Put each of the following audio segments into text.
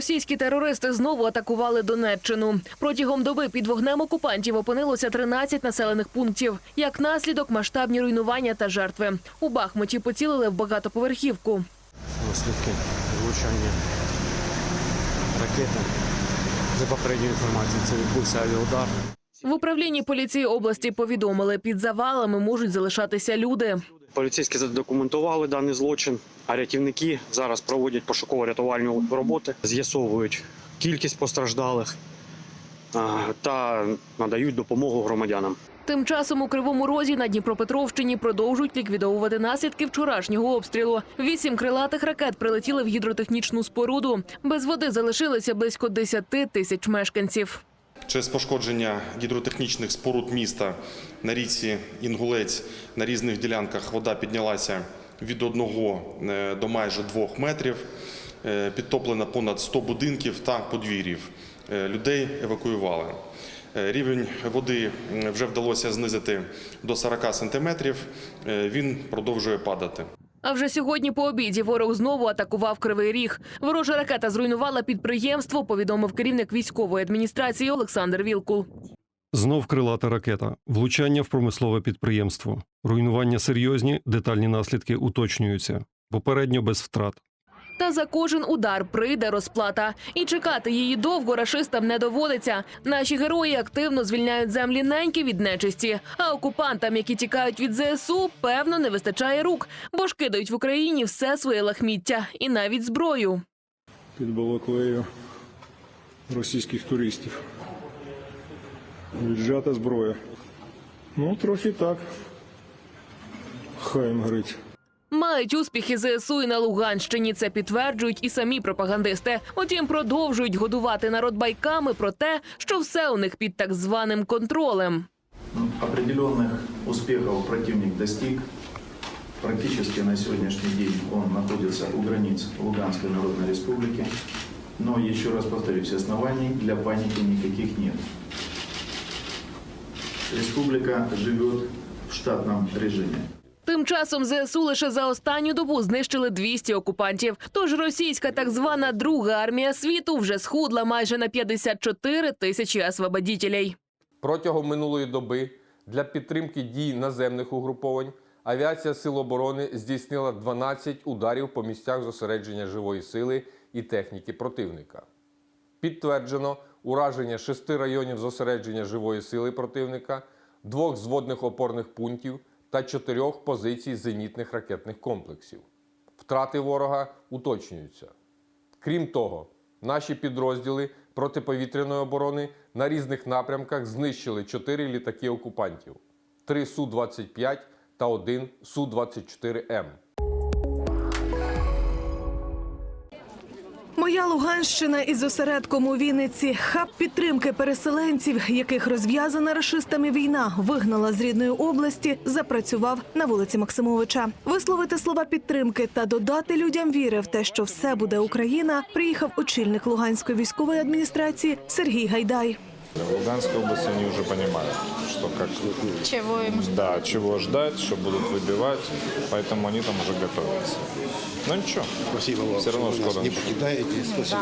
Російські терористи знову атакували Донеччину. Протягом доби під вогнем окупантів опинилося 13 населених пунктів. Як наслідок масштабні руйнування та жертви. У Бахмуті поцілили в багатоповерхівку. наслідки влучання ракети. За попередньою інформацією, це відбувся авіаудар. В управлінні поліції області повідомили, під завалами можуть залишатися люди. Поліцейські задокументували даний злочин, а рятівники зараз проводять пошуково-рятувальні роботи, з'ясовують кількість постраждалих та надають допомогу громадянам. Тим часом у Кривому Розі на Дніпропетровщині продовжують ліквідовувати наслідки вчорашнього обстрілу. Вісім крилатих ракет прилетіли в гідротехнічну споруду. Без води залишилися близько 10 тисяч мешканців. Через пошкодження гідротехнічних споруд міста на річці Інгулець на різних ділянках вода піднялася від 1 до майже 2 метрів. Е, Підтоплено понад 100 будинків та подвір'їв. Е, Людей евакуювали. Е, Рівень води вже вдалося знизити до 40 сантиметрів. Е, Він продовжує падати. А вже сьогодні по обіді ворог знову атакував Кривий Ріг. Ворожа ракета зруйнувала підприємство, повідомив керівник військової адміністрації Олександр Вілкул. Знов крилата ракета, влучання в промислове підприємство. Руйнування серйозні, детальні наслідки уточнюються. Попередньо без втрат. Та за кожен удар прийде розплата. І чекати її довго рашистам не доводиться. Наші герої активно звільняють землі неньки від нечисті. А окупантам, які тікають від ЗСУ, певно, не вистачає рук, бо ж кидають в Україні все своє лахміття і навіть зброю. під балаклею російських туристів. Віджата зброя. Ну, трохи так. Хай їм горить. Мають успіхи ЗСУ і на Луганщині. Це підтверджують і самі пропагандисти. Утім, продовжують годувати народ байками про те, що все у них під так званим контролем. Определенных успехов противник достиг. Практически на сегодняшний день он находится у границ Луганской Народной Республики. Но еще раз повторюсь, оснований для паники никаких нет. Республика живет в штатном режиме. Тим часом ЗСУ лише за останню добу знищили 200 окупантів. Тож російська так звана друга армія світу вже схудла майже на 54 тисячі освободітелей. Протягом минулої доби для підтримки дій наземних угруповань авіація Сил оборони здійснила 12 ударів по місцях зосередження живої сили і техніки противника. Підтверджено ураження шести районів зосередження живої сили противника, двох зводних опорних пунктів та чотирьох позицій зенітних ракетних комплексів. Втрати ворога уточнюються. Крім того, наші підрозділи протиповітряної оборони на різних напрямках знищили чотири літаки окупантів: три Су-25 та один Су-24М. Луганщина із осередком у Вінниці. Хаб підтримки переселенців, яких розв'язана рашистами війна вигнала з рідної області, запрацював на вулиці Максимовича. Висловити слова підтримки та додати людям віри в те, що все буде Україна, приїхав очільник Луганської військової адміністрації Сергій Гайдай. В Луганской области они уже понимают, что как Чего им да, чего ждать, что будут выбивать, поэтому они там уже готовятся. Но ничего, Спасибо вам, все равно что вы нас скоро не начнем. покидаете. Спасибо.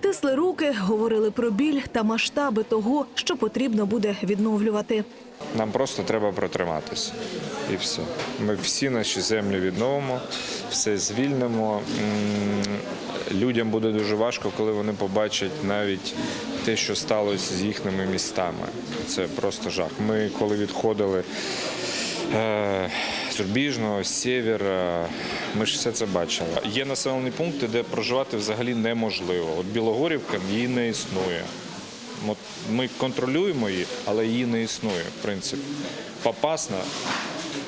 Тисли руки, говорили про біль та масштаби того, що потрібно буде відновлювати. Нам просто треба протриматися. І все. Ми всі наші землі відновимо, все звільнимо. М, Людям буде дуже важко, коли вони побачать навіть те, що сталося з їхніми містами. Це просто жах. Ми коли відходили е, з Рубіжного, з Сєвєра, ми ж все це бачили. Є населені пункти, де проживати взагалі неможливо. От Білогорівка її не існує. Ми контролюємо її, але її не існує, в принципі. Попасна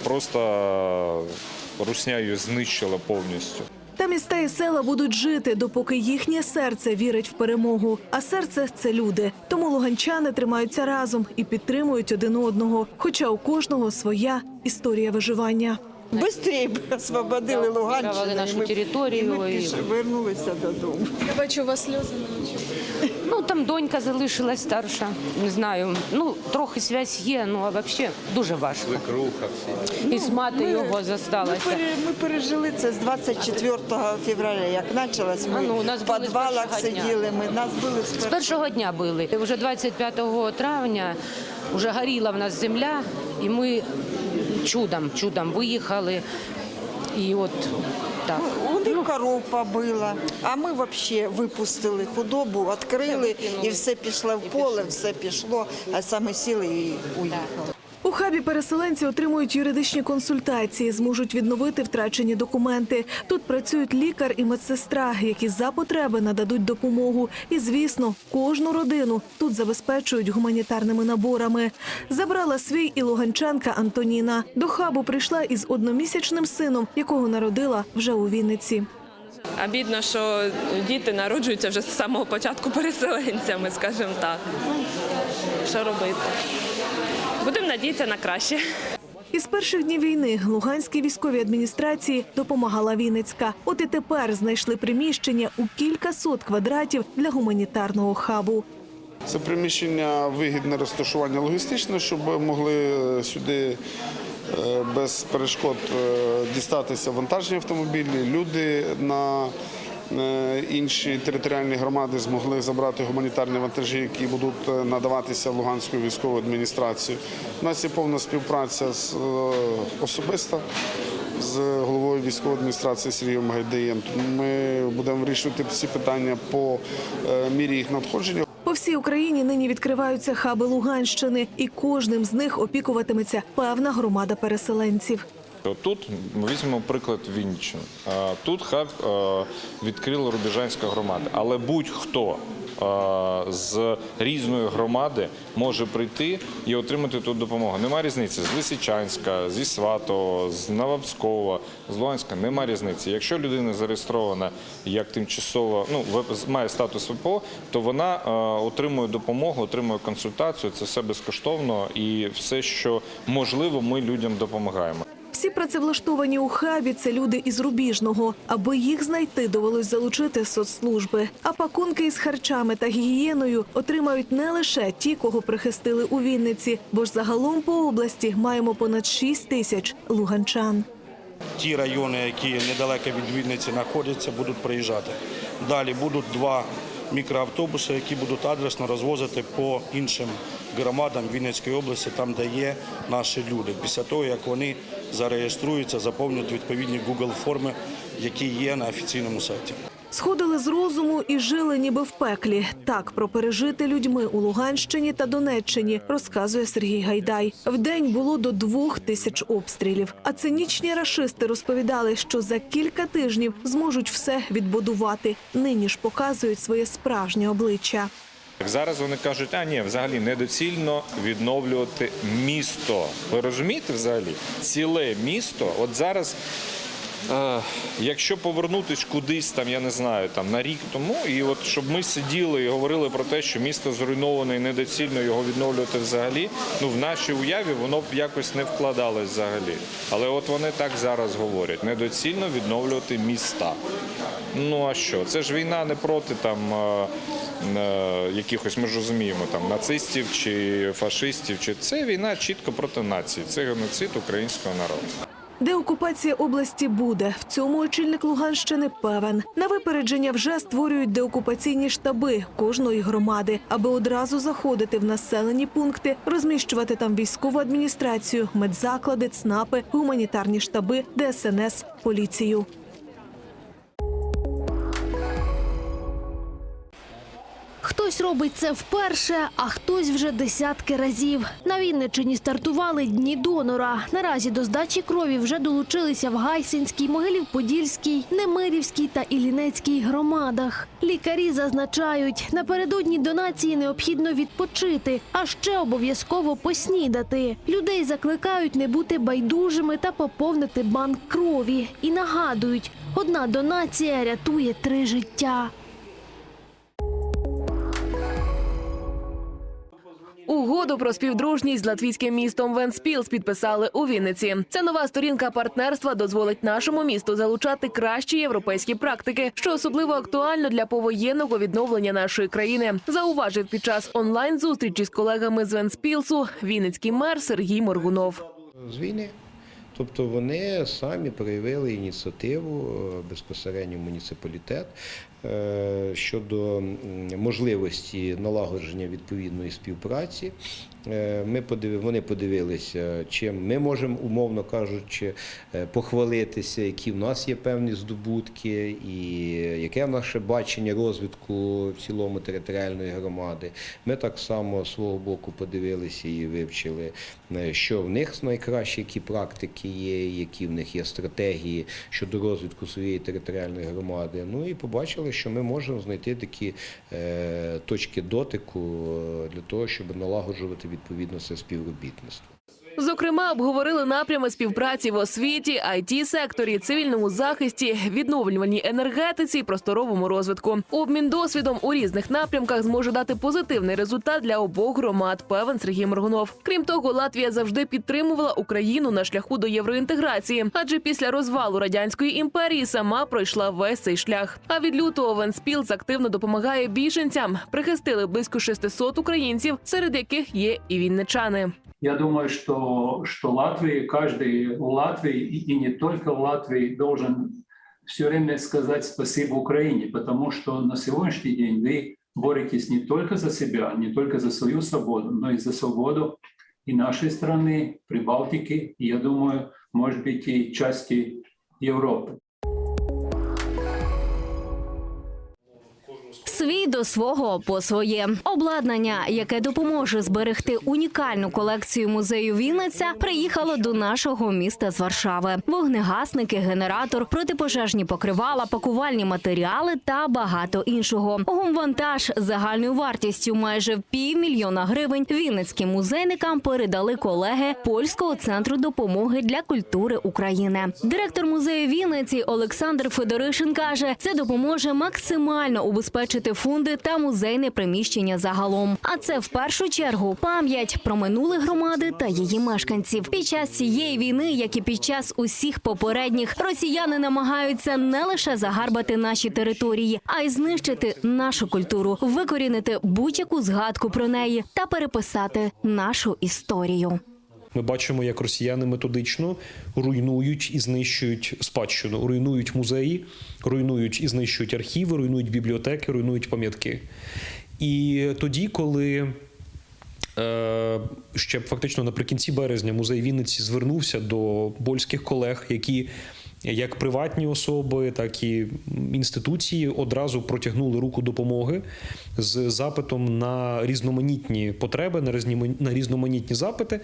просто русня її знищила повністю. Та міста і села будуть жити, допоки їхнє серце вірить в перемогу. А серце це люди. Тому луганчани тримаються разом і підтримують один одного. Хоча у кожного своя історія виживання. Быстрее б освободили Луганщину. нашу і ми- територію І ми і- вернулися додому. Я бачу у вас сльози на очах. Ну, Ну там донька залишилась старша. Не знаю. Ну трохи зв'язь є, ну а взагалі дуже важко. Свекруха всі. І з мати його Ми, пере- ми пережили це з 24 февраля, як почалось. Ми А ну, нас в підвалах сиділи, ми, нас були з З першого першого дня били. Вже 25 травня вже горіла в нас земля, і ми чудом, чудом виїхали. І от так. У них коропа була, а ми взагалі випустили худобу, відкрили, і все пішло в поле, все пішло, а саме сіли і уїхали. Хабі переселенці отримують юридичні консультації, зможуть відновити втрачені документи. Тут працюють лікар і медсестра, які за потреби нададуть допомогу. І, звісно, кожну родину тут забезпечують гуманітарними наборами. Забрала свій і луганчанка Антоніна. До хабу прийшла із одномісячним сином, якого народила вже у Вінниці. Обідно, що діти народжуються вже з самого початку переселенцями, скажімо так. Що робити? Надіятися на краще. Із перших днів війни Луганській військовій адміністрації допомагала Вінницька. От і тепер знайшли приміщення у кілька сот квадратів для гуманітарного хабу. Це приміщення вигідне розташування логістичне, щоб могли сюди е, без перешкод е, дістатися вантажні автомобілі. Люди на е, інші територіальні громади змогли забрати гуманітарні вантажі, які будуть е, надаватися Луганською військовою адміністрацією. У нас є повна співпраця з е, особиста з головою військової адміністрації Сергієм Гайдаєм. Ми будемо вирішувати всі питання по е, мірі їх надходження. По всій Україні нині відкриваються хаби Луганщини, і кожним з них опікуватиметься певна громада переселенців. Тут ми візьмемо приклад Вінниччини. Тут хаб відкрила Рубіжанська громада, але будь-хто з різної громади може прийти і отримати тут допомогу. Нема різниці з Лисичанська, зі Сватого, з Новопскова, з Луганська. Нема різниці. Якщо людина зареєстрована як тимчасово, ну має статус ВПО, то вона отримує допомогу, отримує консультацію. Це все безкоштовно і все, що можливо, ми людям допомагаємо. Працевлаштовані у хабі це люди із Рубіжного. Аби їх знайти, довелось залучити соцслужби. А пакунки із харчами та гігієною отримають не лише ті, кого прихистили у Вінниці, бо ж загалом по області маємо понад 6 тисяч луганчан. ті райони, які недалеко від Вінниці знаходяться, будуть приїжджати. Далі будуть два мікроавтобуси, які будуть адресно розвозити по іншим громадам Вінницької області, там, де є наші люди. Після того, як вони зареєструються, заповнять відповідні Google форми, які є на офіційному сайті. Сходили з розуму і жили ніби в пеклі. Так про пережити людьми у Луганщині та Донеччині розказує Сергій Гайдай. Вдень було до двох тисяч обстрілів. А цинічні рашисти розповідали, що за кілька тижнів зможуть все відбудувати. Нині ж показують своє справжнє обличчя. Зараз вони кажуть, а ні, взагалі недоцільно відновлювати місто. Ви розумієте взагалі? Ціле місто. От зараз, якщо повернутись кудись там, я не знаю, там на рік тому, і от щоб ми сиділи і говорили про те, що місто зруйноване і недоцільно його відновлювати взагалі, ну в нашій уяві воно б якось не вкладалось взагалі. Але от вони так зараз говорять: недоцільно відновлювати міста. Ну а що? Це ж війна не проти там е, е, якихось, ми ж розуміємо, там нацистів чи фашистів. Чи це війна чітко проти нації. Це геноцид українського народу. Деокупація області буде. В цьому очільник Луганщини певен. На випередження вже створюють деокупаційні штаби кожної громади, аби одразу заходити в населені пункти, розміщувати там військову адміністрацію, медзаклади, ЦНАПи, гуманітарні штаби, ДСНС, поліцію. Хтось робить це вперше, а хтось вже десятки разів. На Вінниччині стартували дні донора. Наразі до здачі крові вже долучилися в Гайсинській, Могилів-Подільській, Немирівській та Іллінецькій громадах. Лікарі зазначають, напередодні донації необхідно відпочити, а ще обов'язково поснідати. Людей закликають не бути байдужими та поповнити банк крові. І нагадують, одна донація рятує три життя. Угоду про співдружність з латвійським містом Венспілс підписали у Вінниці. Ця нова сторінка партнерства дозволить нашому місту залучати кращі європейські практики, що особливо актуально для повоєнного відновлення нашої країни. Зауважив під час онлайн зустрічі з колегами з Венспілсу Вінницький мер Сергій Моргунов. з війни. Тобто вони самі проявили ініціативу е, безпосередньо муніципалітет щодо можливості налагодження відповідної співпраці. Е, Ми вони подивилися, чим ми можемо, умовно кажучи, е, похвалитися, які в нас є певні здобутки, і яке наше бачення розвитку в цілому територіальної громади. Ми так само з свого боку подивилися і вивчили, е, що в них найкраще, які практики є, які в них є стратегії щодо розвитку своєї територіальної громади. Ну і побачили, що ми можемо знайти такі точки дотику для того, щоб налагоджувати відповідно це співробітництво. Зокрема, обговорили напрями співпраці в освіті, it секторі, цивільному захисті, відновлювальній енергетиці просторовому розвитку. Обмін досвідом у різних напрямках зможе дати позитивний результат для обох громад. Певен Сергій Моргунов. Крім того, Латвія завжди підтримувала Україну на шляху до євроінтеграції, адже після розвалу радянської імперії сама пройшла весь цей шлях. А від лютого Венспілс активно допомагає біженцям. Прихистили близько 600 українців, серед яких є і вінничани. Я думаю, что, что Латвии, каждый в Латвии и, и не только в Латвии должен все время сказать спасибо Украине, потому что на сегодняшний день вы боретесь не только за себя, не только за свою свободу, но и за свободу и нашей страны, Прибалтики, и, я думаю, может быть, и части Европы. До свого по своє обладнання, яке допоможе зберегти унікальну колекцію музею Вінниця, приїхало до нашого міста з Варшави. Вогнегасники, генератор, протипожежні покривала, пакувальні матеріали та багато іншого. Гумвантаж загальною вартістю майже півмільйона гривень вінницьким музейникам передали колеги польського центру допомоги для культури України. Директор музею Вінниці Олександр Федоришин каже, це допоможе максимально убезпечити фонди та музейне приміщення загалом. А це в першу чергу пам'ять про минуле громади та її мешканців. Під час цієї війни, як і під час усіх попередніх, росіяни намагаються не лише загарбати наші території, а й знищити нашу культуру, викорінити будь-яку згадку про неї та переписати нашу історію. Ми бачимо, як росіяни методично руйнують і знищують спадщину, руйнують музеї, руйнують і знищують архіви, руйнують бібліотеки, руйнують пам'ятки. І тоді, коли е, ще фактично наприкінці березня музей Вінниці звернувся до польських колег, які як приватні особи, так і інституції одразу протягнули руку допомоги з запитом на різноманітні потреби, на різноман- на різноманітні запити.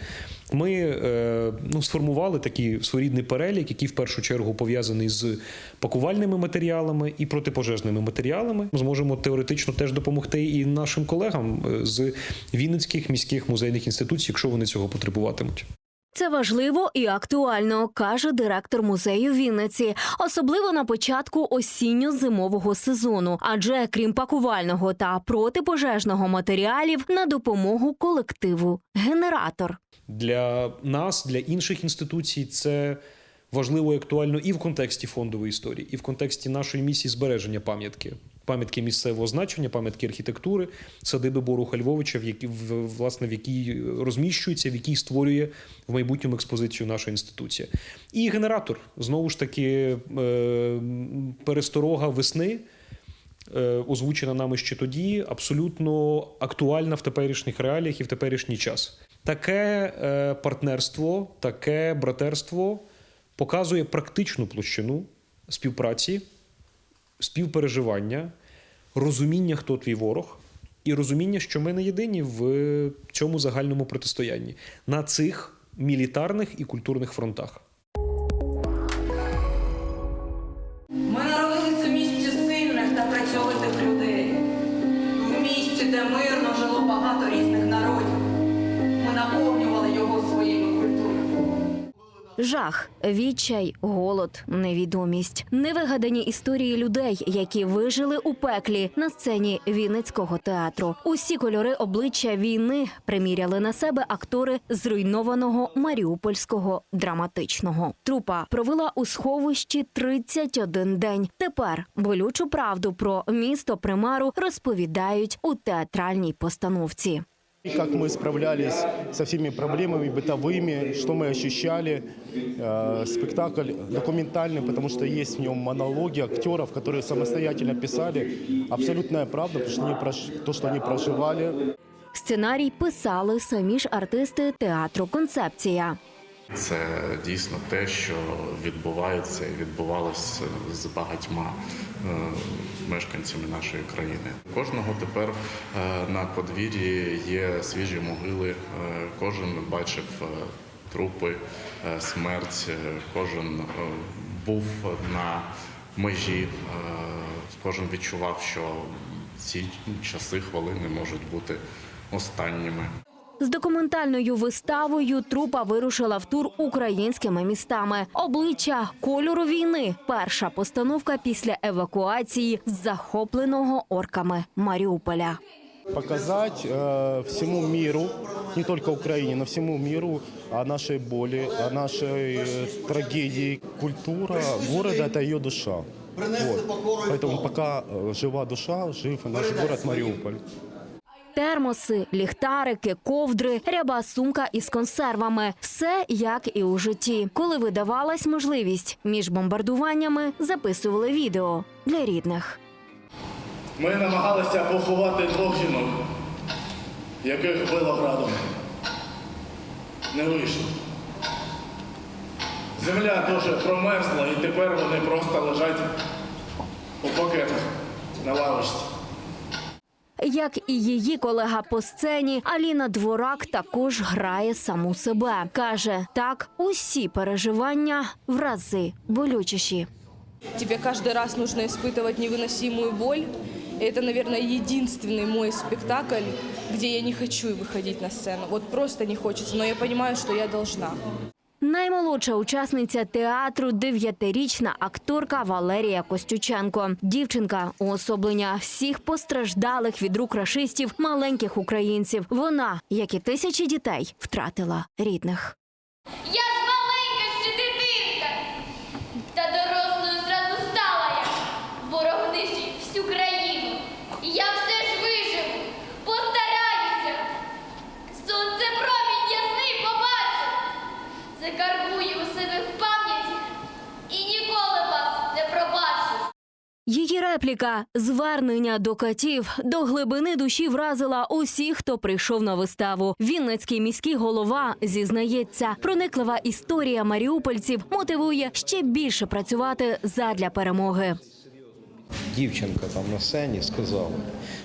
Ми е, ну, сформували такий своєрідний перелік, який в першу чергу пов'язаний з пакувальними матеріалами і протипожежними матеріалами. Ми Зможемо теоретично теж допомогти і нашим колегам е, з Вінницьких міських музейних інституцій, якщо вони цього потребуватимуть. Це важливо і актуально, каже директор музею Вінниці, особливо на початку осінньо-зимового сезону. Адже крім пакувального та протипожежного матеріалів, на допомогу колективу генератор. Для нас, для інших інституцій, це важливо і актуально і в контексті фондової історії, і в контексті нашої місії збереження пам'ятки. Пам'ятки місцевого значення, пам'ятки архітектури, садиби Боруха Львовича, в якій в- власне в якій розміщується, в якій створює в майбутньому експозицію наша інституція. І генератор знову ж таки е, пересторога весни. е, Озвучена нами ще тоді, абсолютно актуальна в теперішніх реаліях і в теперішній час. Таке е, партнерство, таке братерство показує практичну площину співпраці, співпереживання, розуміння, хто твій ворог, і розуміння, що ми не єдині в цьому загальному протистоянні на цих мілітарних і культурних фронтах. Жах, відчай, голод, невідомість, невигадані історії людей, які вижили у пеклі на сцені Вінницького театру. Усі кольори обличчя війни приміряли на себе актори зруйнованого маріупольського драматичного. Трупа провела у сховищі 31 день. Тепер болючу правду про місто Примару розповідають у театральній постановці. И как мы справлялись со всеми проблемами бытовыми, что мы ощущали. Э, Спектакль документальный, потому что есть в нем монологи актеров, которые самостоятельно писали. Абсолютная правда, потому что они прош- то, что они проживали. Сценарій писали самі ж артисти театру Концепція. Це дійсно те, що відбувається і відбувалося з багатьма е, мешканцями нашої країни. Кожного тепер е, на подвір'ї є свіжі могили. е, Кожен бачив трупи, смерть, кожен був на межі, кожен відчував, що ці часи, хвилини можуть бути останніми. З документальною виставою трупа вирушила в тур українськими містами. Обличчя кольору війни. Перша постановка після евакуації з захопленого орками Маріуполя. Показать э, всему миру, не только Украине, но всему миру о нашей боли, о нашей э, трагедии. Культура города – это ее душа. Вот. Поэтому пока э, жива душа, жив и наш город Мариуполь. Термоси, ліхтарики, ковдри, ряба сумка із консервами все як і у житті. Коли видавалась можливість між бомбардуваннями, записували відео для рідних. Ми намагалися поховати двох жінок, яких било градом. Не вийшло. Земля дуже промерзла і тепер вони просто лежать у пакетах на лавочці. Як і її колега по сцені, Аліна Дворак також грає саму себе. каже, так усі переживання в рази болючіші. Тебе каждый раз нужно испытывать невыносимую боль. И это, наверное, единственный мой спектакль, где я не хочу выходить на сцену. Вот просто не хочется, но я понимаю, что я должна. Наймолодша учасниця театру дев'ятирічна акторка Валерія Костюченко. Дівчинка уособлення всіх постраждалих від рук рашистів маленьких українців. Вона, як і тисячі дітей, втратила рідних. Я ж маленька ще дитинка, та дорослою зразу стала я. Ворог нищить всю країну. І я все ж виживу, постараюся. Сонце промінь ясний побачив. Закарбую у себе в пам'яті і ніколи вас не пробачу. Її репліка звернення до катів до глибини душі вразила усіх, хто прийшов на виставу. Вінницький міський голова зізнається, прониклива історія маріупольців мотивує ще більше працювати задля перемоги. Дівчинка там на сцені сказала,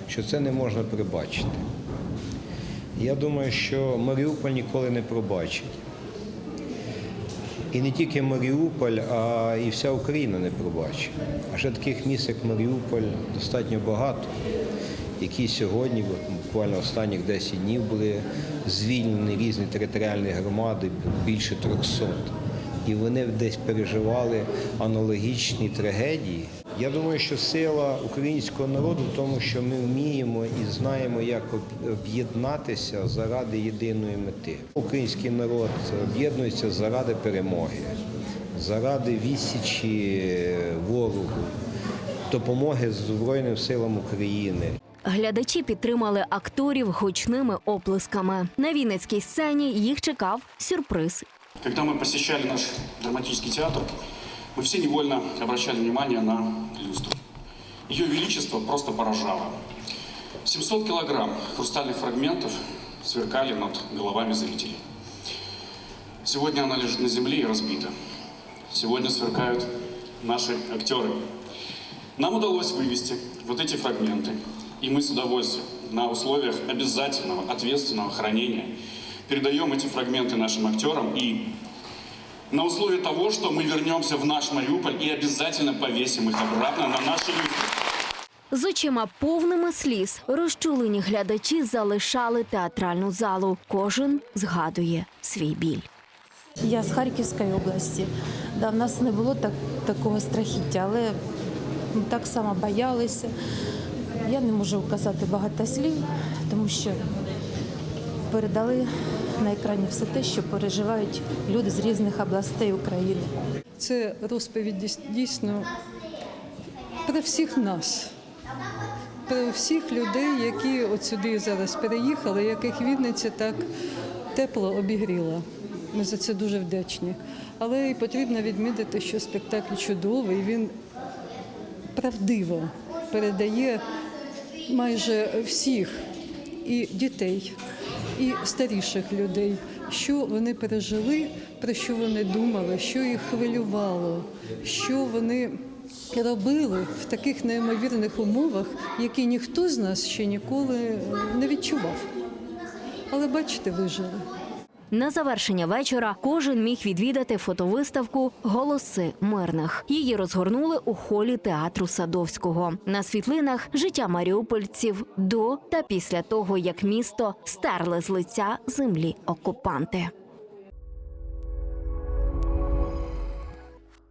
що це не можна перебачити. Я думаю, що Маріуполь ніколи не пробачить. І не тільки Маріуполь, а і вся Україна не пробачить. А ще таких міст, як Маріуполь, достатньо багато, які сьогодні, буквально останніх 10 днів, були звільнені різні територіальні громади, більше 300. І вони десь переживали аналогічні трагедії. Я думаю, що сила українського народу в тому, що ми вміємо і знаємо, як об'єднатися заради єдиної мети. Український народ об'єднується заради перемоги, заради відсічі ворогу, допомоги Збройним силам України. Глядачі підтримали акторів гучними оплесками. На Вінницькій сцені їх чекав сюрприз Когда мы посещали наш драматический театр, мы все невольно обращали внимание на люстру. Ее величество просто поражало. 700 килограмм хрустальных фрагментов сверкали над головами зрителей. Сегодня она лежит на земле и разбита. Сегодня сверкают наши актеры. Нам удалось вывести вот эти фрагменты, и мы с удовольствием на условиях обязательного ответственного хранения передаем эти фрагменты нашим актерам и на условии того, что мы вернемся в наш Мариуполь и обязательно повесим их обратно на наши люстры. З очима повними сліз розчулені глядачі залишали театральну залу. Кожен згадує свій біль. Я з Харківської області. Да, в нас не було так, такого страхіття, але ми так само боялися. Я не можу казати багато слів, тому що передали на екрані все те, що переживають люди з різних областей України. Це розповідь дійсно про всіх нас, про всіх людей, які от сюди зараз переїхали, яких Вінниця так тепло обігріла. Ми за це дуже вдячні. Але і потрібно відмітити, що спектакль чудовий, він правдиво передає майже всіх і дітей, і старіших людей, що вони пережили, про що вони думали, що їх хвилювало, що вони робили в таких неймовірних умовах, які ніхто з нас ще ніколи не відчував. Але бачите, вижили. На завершення вечора кожен міг відвідати фотовиставку Голоси мирних. Її розгорнули у холі театру Садовського. На світлинах життя маріупольців до та після того, як місто стерли з лиця землі окупанти.